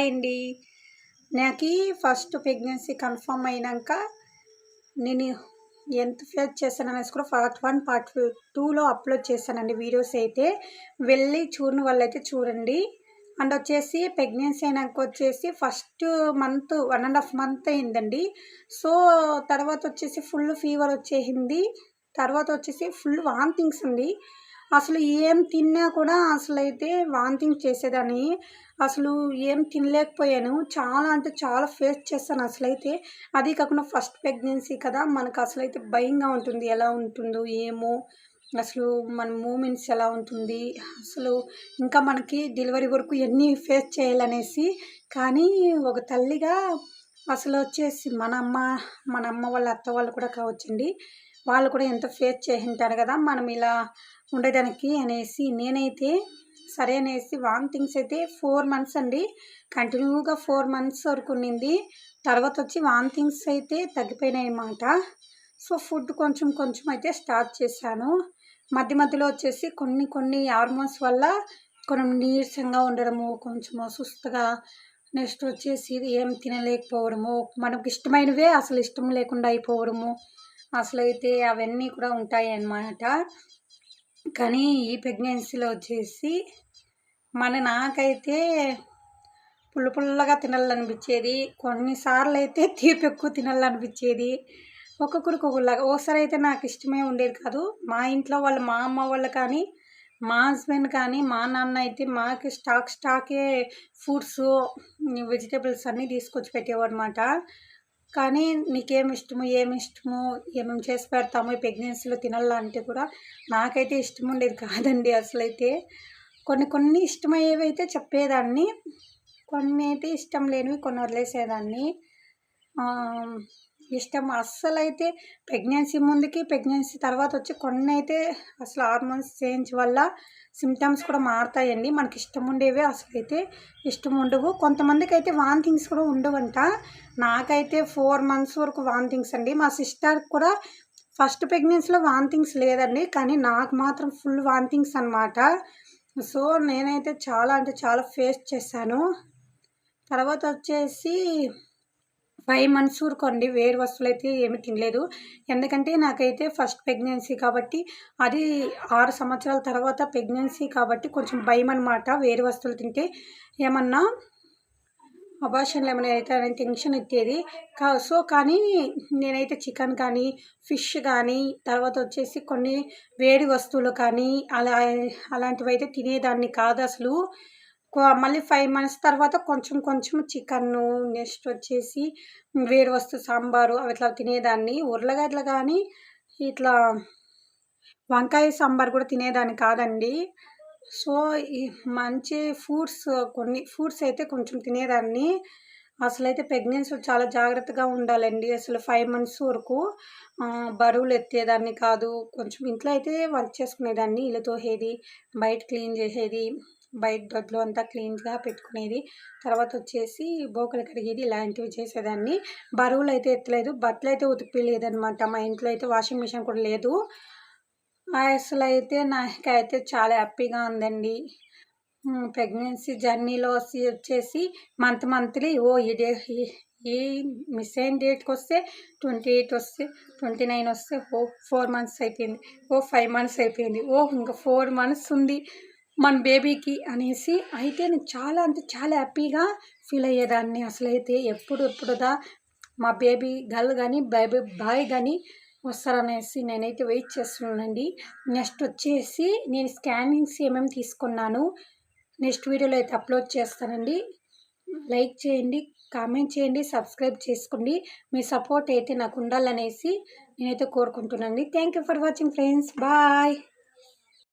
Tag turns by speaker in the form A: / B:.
A: Hi అండి నాకు first pregnancy confirm అయినాక నేను ఎంత ఫేస్ చేశాను అనేసి కూడా పార్ట్ వన్ పార్ట్ టూలో అప్లోడ్ చేశానండి వీడియోస్ అయితే. వెళ్ళి చూడని వాళ్ళైతే చూడండి. అండ్ వచ్చేసి ప్రెగ్నెన్సీ అయినాక వచ్చేసి first month one and half month అయిందండి. సో తర్వాత వచ్చేసి ఫుల్ ఫీవర్ వచ్చేసింది. తర్వాత వచ్చేసి ఫుల్ వాంతింగ్స్ అండి. అసలు ఏం తిన్నా కూడా అసలు అయితే వాంతింగ్ చేసేదాన్ని. అసలు ఏం తినలేకపోయాను. చాలా అంటే చాలా ఫేస్ చేస్తాను అసలైతే. అది కాకుండా ఫస్ట్ ప్రెగ్నెన్సీ కదా మనకు అసలైతే భయంగా ఉంటుంది. ఎలా ఉంటుందో ఏమో అసలు మన మూమెంట్స్ ఎలా ఉంటుంది అసలు ఇంకా మనకి డెలివరీ వరకు ఎన్ని ఫేస్ చేయాలనేసి. కానీ ఒక తల్లిగా అసలు వచ్చేసి మన అమ్మ మన అమ్మ వాళ్ళ అత్త వాళ్ళు కూడా కావచ్చండి. వాళ్ళు కూడా ఎంత ఫేస్ చేసింటారు కదా మనం ఇలా ఉండేదానికి అనేసి నేనైతే సరే అనేసి వామిటింగ్స్ అయితే ఫోర్ మంత్స్ అండి. కంటిన్యూగా ఫోర్ మంత్స్ వరకు ఉన్నింది తర్వాత వచ్చి వామిటింగ్స్ అయితే తగ్గిపోయినాయి అన్నమాట. సో ఫుడ్ కొంచెం కొంచెం అయితే స్టార్ట్ చేశాను. మధ్య మధ్యలో వచ్చేసి కొన్ని కొన్ని హార్మోన్స్ వల్ల కొంచెం నీరసంగా ఉండడము కొంచెం సుస్తుగా నెక్స్ట్ వచ్చేసి ఏం తినలేకపోవడము మనకు ఇష్టమైనవే అసలు ఇష్టం లేకుండా అయిపోవడము అసలు అయితే అవన్నీ కూడా ఉంటాయి అన్నమాట కానీ ఈ ప్రెగ్నెన్సీలో వచ్చేసి మన నాకైతే పుల్ల పుల్లగా తినాలనిపించేది కొన్నిసార్లు అయితే తీపి ఎక్కువ తినాలనిపించేది. ఒక్కొక్కరికి ఒకలాగా ఒకసారి అయితే నాకు ఇష్టమే ఉండేది కాదు. మా ఇంట్లో వాళ్ళు మా అమ్మ వాళ్ళు కానీ మా హస్బెండ్ కానీ మా నాన్న అయితే మాకు స్టాక్ స్టాకే ఫ్రూట్స్ వెజిటేబుల్స్ అన్నీ తీసుకొచ్చి పెట్టేవాడు అనమాట కానీ నీకేమి ఇష్టము ఏమి ఇష్టము ఏమేమి చేసి పెడతాము ఈ ప్రెగ్నెన్సీలో తినాలంటే కూడా నాకైతే ఇష్టం ఉండేది కాదండి అసలు అయితే కొన్ని కొన్ని ఇష్టమయ్యేవి అయితే చెప్పేదాన్ని కొన్ని అయితే ఇష్టం లేనివి కొన్ని వదిలేసేదాన్ని ఇష్టం. అస్సలు అయితే ప్రెగ్నెన్సీ ముందుకి ప్రెగ్నెన్సీ తర్వాత వచ్చి కొన్ని అయితే అసలు హార్మోన్స్ చేంజ్ వల్ల సిమ్టమ్స్ కూడా మారుతాయండి. మనకి ఇష్టం ఉండేవి అసలు అయితే ఇష్టం ఉండవు. కొంతమందికి అయితే వాంతింగ్స్ కూడా ఉండవంట. నాకైతే ఫోర్ మంత్స్ వరకు వాంతింగ్స్ అండి. మా సిస్టర్కి కూడా ఫస్ట్ ప్రెగ్నెన్సీలో వాంతింగ్స్ లేదండి. కానీ నాకు మాత్రం ఫుల్ వాంతింగ్స్ అనమాట సో నేనైతే చాలా అంటే చాలా ఫేస్ చేశాను. తర్వాత వచ్చేసి ఫైవ్ మంత్స్ వరకు అండి వేరు వస్తువులు అయితే ఏమి తినలేదు. ఎందుకంటే నాకైతే ఫస్ట్ ప్రెగ్నెన్సీ కాబట్టి అది ఆరు సంవత్సరాల తర్వాత ప్రెగ్నెన్సీ కాబట్టి కొంచెం భయం అనమాట వేరు వస్తువులు తింటే ఏమన్నా అబార్షన్లు ఏమైనా అయితే అని టెన్షన్ ఎత్తేది. కా సో కానీ నేనైతే చికెన్ కానీ ఫిష్ కానీ తర్వాత వచ్చేసి కొన్ని వేడి వస్తువులు కానీ అలా అలాంటివి అయితే తినేదాన్ని కాదు అసలు. మళ్ళీ ఫైవ్ మంత్స్ తర్వాత కొంచెం కొంచెం చికెన్ను నెక్స్ట్ వచ్చేసి వేడి వస్తువు సాంబారు అవి ఇట్లా తినేదాన్ని. ఉర్లగడ్డలు కానీ ఇట్లా వంకాయ సాంబార్ కూడా తినేదాన్ని కాదండి. సో మంచి ఫ్రూట్స్ కొన్ని ఫ్రూట్స్ అయితే కొంచెం తినేదాన్ని. అసలైతే ప్రెగ్నెన్సీ చాలా జాగ్రత్తగా ఉండాలండి. అసలు ఫైవ్ మంత్స్ వరకు బరువులు ఎత్తేదాన్ని కాదు. కొంచెం ఇంట్లో అయితే వర్క్ చేసుకునేదాన్ని. ఇల్లు తోసేది బయట క్లీన్ చేసేది. బయట దొడ్లో అంతా క్లీన్గా పెట్టుకునేది. తర్వాత వచ్చేసి బోకలు కడిగేది ఇలాంటివి చేసేదాన్ని. బరువులు అయితే ఎత్తలేదు. బట్టలు అయితే ఉతికిలేదనమాట మా ఇంట్లో అయితే వాషింగ్ మిషన్ కూడా లేదు. అసలు అయితే నాకైతే చాలా హ్యాపీగా ఉందండి. ప్రెగ్నెన్సీ జర్నీలో వచ్చేసి మంత్ మంత్లీ ఓ ఈ డే ఈ మిస్ అయిన డేట్కి వస్తే ట్వంటీ ఎయిట్ వస్తే ట్వంటీ నైన్ వస్తే ఓ ఫోర్ మంత్స్ అయిపోయింది. ఓ ఫైవ్ మంత్స్ అయిపోయింది. ఓ ఇంకా ఫోర్ మంత్స్ ఉంది. మన బేబీకి అనేసి అయితే నేను చాలా అంటే చాలా హ్యాపీగా ఫీల్ అయ్యేదాన్ని. అసలైతే ఎప్పుడు ఎప్పుడుదా మా బేబీ గర్ల్ కానీ బేబీ బాయ్ కానీ వస్తారనేసి నేనైతే వెయిట్ చేస్తున్నానండి. నెక్స్ట్ వచ్చేసి నేను స్కానింగ్స్ ఏమేమి తీసుకున్నాను నెక్స్ట్ వీడియోలో అయితే అప్లోడ్ చేస్తానండి. లైక్ చేయండి కామెంట్ చేయండి సబ్స్క్రైబ్ చేసుకోండి. మీ సపోర్ట్ అయితే నాకు ఉండాలనేసి నేనైతే కోరుకుంటున్నాను thank you for watching friends. Bye.